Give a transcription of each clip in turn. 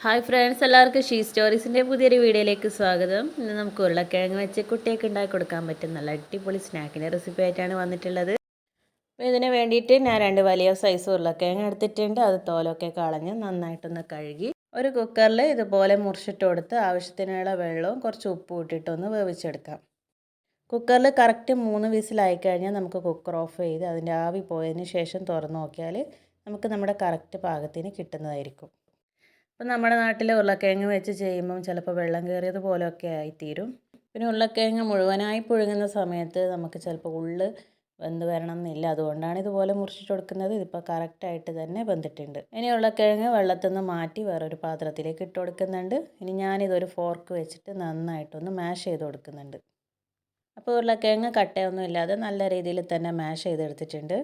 Hi friends എല്ലാവർക്കും she സ്റ്റോറീസിന്റെ പുതിയൊരു വീഡിയോയിലേക്ക് സ്വാഗതം. ഇന്ന് നമുക്ക് ഉരുളക്കിഴങ്ങ് വെച്ച് കുട്ടിയൊക്കെ ഉണ്ടാക്കി കൊടുക്കാൻ പറ്റും നല്ല അടിപൊളി സ്നാക്കിന്റെ റെസിപ്പി ആയിട്ടാണ് വന്നിട്ടുള്ളത്. അപ്പോൾ ഇതിന് വേണ്ടിയിട്ട് ഞാൻ രണ്ട് വലിയ സൈസ് ഉരുളക്കിഴങ്ങ് എടുത്തിട്ടുണ്ട്. അത് തോലൊക്കെ കളഞ്ഞ് നന്നായിട്ടൊന്ന് കഴുകി ഒരു കുക്കറിൽ ഇതുപോലെ മുറിച്ചിട്ട് കൊടുത്ത് ആവശ്യത്തിനുള്ള വെള്ളവും കുറച്ച് ഉപ്പും ഇട്ടിട്ടൊന്ന് വേവിച്ചെടുക്കാം. കുക്കറിൽ കറക്റ്റ് മൂന്ന് വിസിലായി കഴിഞ്ഞാൽ നമുക്ക് കുക്കർ ഓഫ് ചെയ്ത് അതിന്റെ ആവി പോയതിന് ശേഷം തുറന്നു നോക്കിയാൽ നമുക്ക് നമ്മുടെ കറക്റ്റ് പാകത്തിന് കിട്ടുന്നതായിരിക്കും. അപ്പം നമ്മുടെ നാട്ടിൽ ഉരുളക്കിഴങ്ങ് വെച്ച് ചെയ്യുമ്പം ചിലപ്പോൾ വെള്ളം കയറിയത് പോലെയൊക്കെ ആയിത്തീരും. പിന്നെ ഉരുളക്കിഴങ്ങ് മുഴുവനായി പുഴുങ്ങുന്ന സമയത്ത് നമുക്ക് ചിലപ്പോൾ ഉള്ള് വെന്ത് വരണം എന്നില്ല അതുകൊണ്ടാണ് ഇതുപോലെ മുറിച്ചിട്ട് കൊടുക്കുന്നത്. ഇതിപ്പോൾ കറക്റ്റായിട്ട് തന്നെ വെന്തിട്ടുണ്ട്. ഇനി ഉരുളക്കിഴങ്ങ് വെള്ളത്തിൽ നിന്ന് മാറ്റി വേറൊരു പാത്രത്തിലേക്ക് ഇട്ട് കൊടുക്കുന്നുണ്ട്. ഇനി ഞാനിതൊരു ഫോർക്ക് വെച്ചിട്ട് നന്നായിട്ടൊന്ന് മാഷ് ചെയ്ത് കൊടുക്കുന്നുണ്ട്. അപ്പോൾ ഉരുളക്കിഴങ്ങ് കട്ടയൊന്നും ഇല്ലാതെ നല്ല രീതിയിൽ തന്നെ മാഷ് ചെയ്തെടുത്തിട്ടുണ്ട്.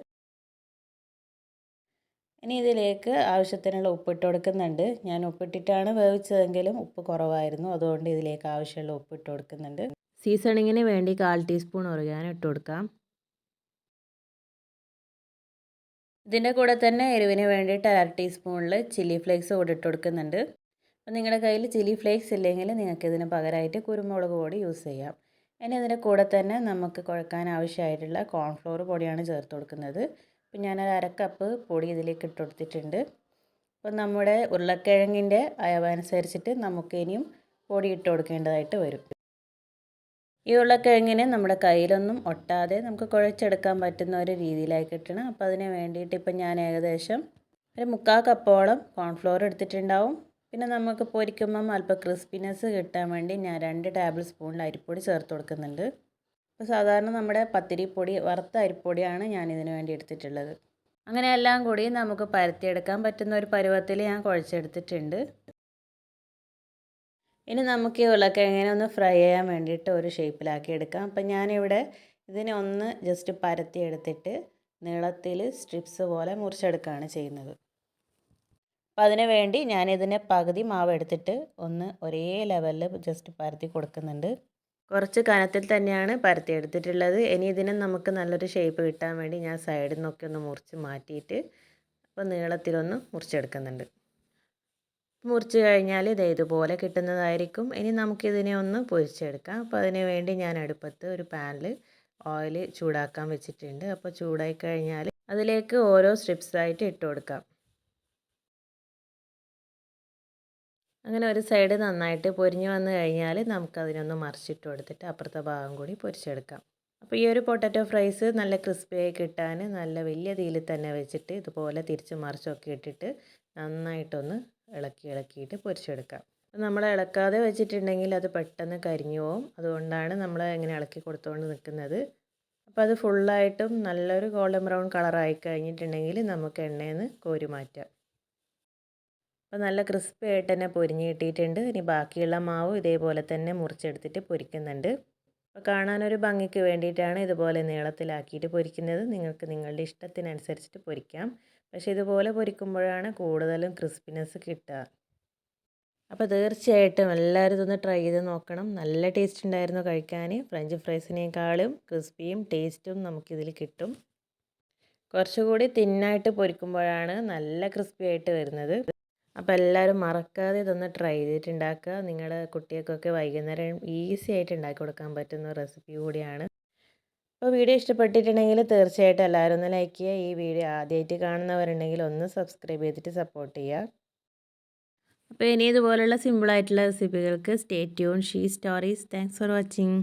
ഇനി ഇതിലേക്ക് ആവശ്യത്തിനുള്ള ഉപ്പിട്ട് കൊടുക്കുന്നുണ്ട്. ഞാൻ ഉപ്പിട്ടിട്ടാണ് വേവിച്ചതെങ്കിലും ഉപ്പ് കുറവായിരുന്നു. അതുകൊണ്ട് ഇതിലേക്ക് ആവശ്യമുള്ള ഉപ്പിട്ട് കൊടുക്കുന്നുണ്ട്. സീസണിങ്ങിന് വേണ്ടി കാൽ ടീസ്പൂൺ ഒറിയാനോ ഇട്ട് കൊടുക്കാം. ഇതിന്റെ കൂടെ തന്നെ എരിവിന് വേണ്ടിയിട്ട് അര ടീസ്പൂണിൽ ചില്ലി ഫ്ലേക്സ് കൂടി ഇട്ട് കൊടുക്കുന്നുണ്ട്. അപ്പോൾ നിങ്ങളുടെ കയ്യിൽ ചില്ലി ഫ്ലേക്സ് ഇല്ലെങ്കിൽ നിങ്ങൾക്ക് ഇതിന് പകരമായിട്ട് കുരുമുളക് പൊടി യൂസ് ചെയ്യാം. ഇനി ഇതിന്റെ കൂടെ തന്നെ നമുക്ക് കുഴക്കാൻ ആവശ്യമായിട്ടുള്ള കോൺഫ്ലോർ പൊടിയാണ് ചേർത്ത് കൊടുക്കുന്നത്. അപ്പം ഞാനൊരു അര കപ്പ് പൊടി ഇതിലേക്ക് ഇട്ട് കൊടുത്തിട്ടുണ്ട്. അപ്പം നമ്മുടെ ഉരുളക്കിഴങ്ങിന്റെ അയവനുസരിച്ചിട്ട് നമുക്കിനിയും പൊടി ഇട്ട് കൊടുക്കേണ്ടതായിട്ട് വരും. ഈ ഉരുളക്കിഴങ്ങിനെ നമ്മുടെ കയ്യിലൊന്നും ഒട്ടാതെ നമുക്ക് കുഴച്ചെടുക്കാൻ പറ്റുന്ന ഒരു രീതിയിലായി കിട്ടണം. അപ്പോൾ അതിന് വേണ്ടിയിട്ട് ഇപ്പം ഞാൻ ഏകദേശം ഒരു മുക്കാൽ കപ്പോളം കോൺഫ്ലോർ എടുത്തിട്ടുണ്ടാവും. പിന്നെ നമുക്ക് പൊരിക്കുമ്പം അല്പം ക്രിസ്പിനെസ് കിട്ടാൻ വേണ്ടി ഞാൻ രണ്ട് ടേബിൾ സ്പൂണിൽ അരിപ്പൊടി ചേർത്ത് കൊടുക്കുന്നുണ്ട്. അപ്പോൾ സാധാരണ നമ്മുടെ പത്തിരിപ്പൊടി വറുത്ത അരിപ്പൊടിയാണ് ഞാൻ ഇതിന് വേണ്ടി എടുത്തിട്ടുള്ളത്. അങ്ങനെ എല്ലാം കൂടി നമുക്ക് പരത്തിയെടുക്കാൻ പറ്റുന്ന ഒരു പരുവത്തിൽ ഞാൻ കുഴച്ചെടുത്തിട്ടുണ്ട്. ഇനി നമുക്ക് ഈ എങ്ങനെ ഒന്ന് ഫ്രൈ ചെയ്യാൻ വേണ്ടിയിട്ട് ഒരു ഷേപ്പിലാക്കി എടുക്കാം. അപ്പം ഞാനിവിടെ ഇതിനെ ഒന്ന് ജസ്റ്റ് പരത്തി എടുത്തിട്ട് നീളത്തിൽ സ്ട്രിപ്സ് പോലെ മുറിച്ചെടുക്കുകയാണ് ചെയ്യുന്നത്. അപ്പോൾ അതിന് വേണ്ടി ഞാനിതിനെ പകുതി മാവ് എടുത്തിട്ട് ഒന്ന് ഒരേ ലെവലിൽ ജസ്റ്റ് പരത്തി കൊടുക്കുന്നുണ്ട്. കുറച്ച് കനത്തിൽ തന്നെയാണ് പരത്തി എടുത്തിട്ടുള്ളത് ഇനി ഇതിനെ നമുക്ക് നല്ലൊരു ഷേപ്പ് കിട്ടാൻ വേണ്ടി ഞാൻ സൈഡിൽ നിന്നൊക്കെ ഒന്ന് മുറിച്ച് മാറ്റിയിട്ട് അപ്പോൾ നീളത്തിലൊന്ന് മുറിച്ചെടുക്കുന്നുണ്ട്. മുറിച്ച് കഴിഞ്ഞാൽ ഇത് ഇതുപോലെ കിട്ടുന്നതായിരിക്കും. ഇനി നമുക്കിതിനെ ഒന്ന് പൊരിച്ചെടുക്കാം. അപ്പോൾ അതിന് വേണ്ടി ഞാൻ അടുപ്പത്ത് ഒരു പാനിൽ ഓയിൽ ചൂടാക്കാൻ വെച്ചിട്ടുണ്ട്. അപ്പോൾ ചൂടായി കഴിഞ്ഞാൽ അതിലേക്ക് ഓരോ സ്ട്രിപ്സായിട്ട് ഇട്ട് കൊടുക്കാം. അങ്ങനെ ഒരു സൈഡ് നന്നായിട്ട് പൊരിഞ്ഞ് വന്നു കഴിഞ്ഞാൽ നമുക്കതിനൊന്ന് മറിച്ചിട്ട് കൊടുത്തിട്ട് അപ്പുറത്തെ ഭാഗം കൂടി പൊരിച്ചെടുക്കാം. അപ്പോൾ ഈ ഒരു പൊട്ടറ്റോ ഫ്രൈസ് നല്ല ക്രിസ്പിയായി കിട്ടാൻ നല്ല വലിയ തീയിൽ തന്നെ വെച്ചിട്ട് ഇതുപോലെ തിരിച്ച് മറിച്ചൊക്കെ ഇട്ടിട്ട് നന്നായിട്ടൊന്ന് ഇളക്കി ഇളക്കിയിട്ട് പൊരിച്ചെടുക്കാം. നമ്മൾ ഇളക്കാതെ വെച്ചിട്ടുണ്ടെങ്കിൽ അത് പെട്ടെന്ന് കരിഞ്ഞു പോകും അതുകൊണ്ടാണ് നമ്മൾ ഇങ്ങനെ ഇളക്കി കൊടുത്തുകൊണ്ട് നിൽക്കുന്നത് അപ്പോൾ അത് ഫുള്ളായിട്ടും നല്ലൊരു ഗോൾഡൻ ബ്രൗൺ കളറായി കഴിഞ്ഞിട്ടുണ്ടെങ്കിൽ നമുക്ക് എണ്ണയിൽ നിന്ന് കോരി മാറ്റാം. അപ്പോൾ നല്ല ക്രിസ്പി ആയിട്ട് തന്നെ പൊരിഞ്ഞ് കിട്ടിയിട്ടുണ്ട്. ഇനി ബാക്കിയുള്ള മാവ് ഇതേപോലെ തന്നെ മുറിച്ചെടുത്തിട്ട് പൊരിക്കുന്നുണ്ട്. അപ്പോൾ കാണാനൊരു ഭംഗിക്ക് വേണ്ടിയിട്ടാണ് ഇതുപോലെ നീളത്തിലാക്കിയിട്ട് പൊരിക്കുന്നത്. നിങ്ങൾക്ക് നിങ്ങളുടെ ഇഷ്ടത്തിനനുസരിച്ചിട്ട് പൊരിക്കാം. പക്ഷേ ഇതുപോലെ പൊരിക്കുമ്പോഴാണ് കൂടുതലും ക്രിസ്പിനെസ് കിട്ടുക. അപ്പോൾ തീർച്ചയായിട്ടും എല്ലാവരും ഇതൊന്ന് ട്രൈ ചെയ്ത് നോക്കണം. നല്ല ടേസ്റ്റ് ഉണ്ടായിരുന്നു കഴിക്കാൻ. ഫ്രഞ്ച് ഫ്രൈസിനേക്കാളും ക്രിസ്പിയും ടേസ്റ്റും നമുക്കിതിൽ കിട്ടും. കുറച്ചുകൂടി തിന്നായിട്ട് പൊരിക്കുമ്പോഴാണ് നല്ല ക്രിസ്പി ആയിട്ട് വരുന്നത്. അപ്പോൾ എല്ലാവരും മറക്കാതെ ഇതൊന്ന് ട്രൈ ചെയ്തിട്ടുണ്ടാക്കുക. നിങ്ങളുടെ കുട്ടികൾക്കൊക്കെ വൈകുന്നേരം ഈസി ആയിട്ട് ഉണ്ടാക്കി കൊടുക്കാൻ പറ്റുന്ന റെസിപ്പി കൂടിയാണ്. അപ്പോൾ വീഡിയോ ഇഷ്ടപ്പെട്ടിട്ടുണ്ടെങ്കിൽ തീർച്ചയായിട്ടും എല്ലാവരും ഒന്ന് ലൈക്ക് ചെയ്യുക. ഈ വീഡിയോ ആദ്യമായിട്ട് കാണുന്നവരുണ്ടെങ്കിൽ ഒന്ന് സബ്സ്ക്രൈബ് ചെയ്തിട്ട് സപ്പോർട്ട് ചെയ്യുക. അപ്പോൾ ഇനി ഇതുപോലുള്ള സിമ്പിളായിട്ടുള്ള റെസിപ്പികൾക്ക് stay tune she stories thanks for watching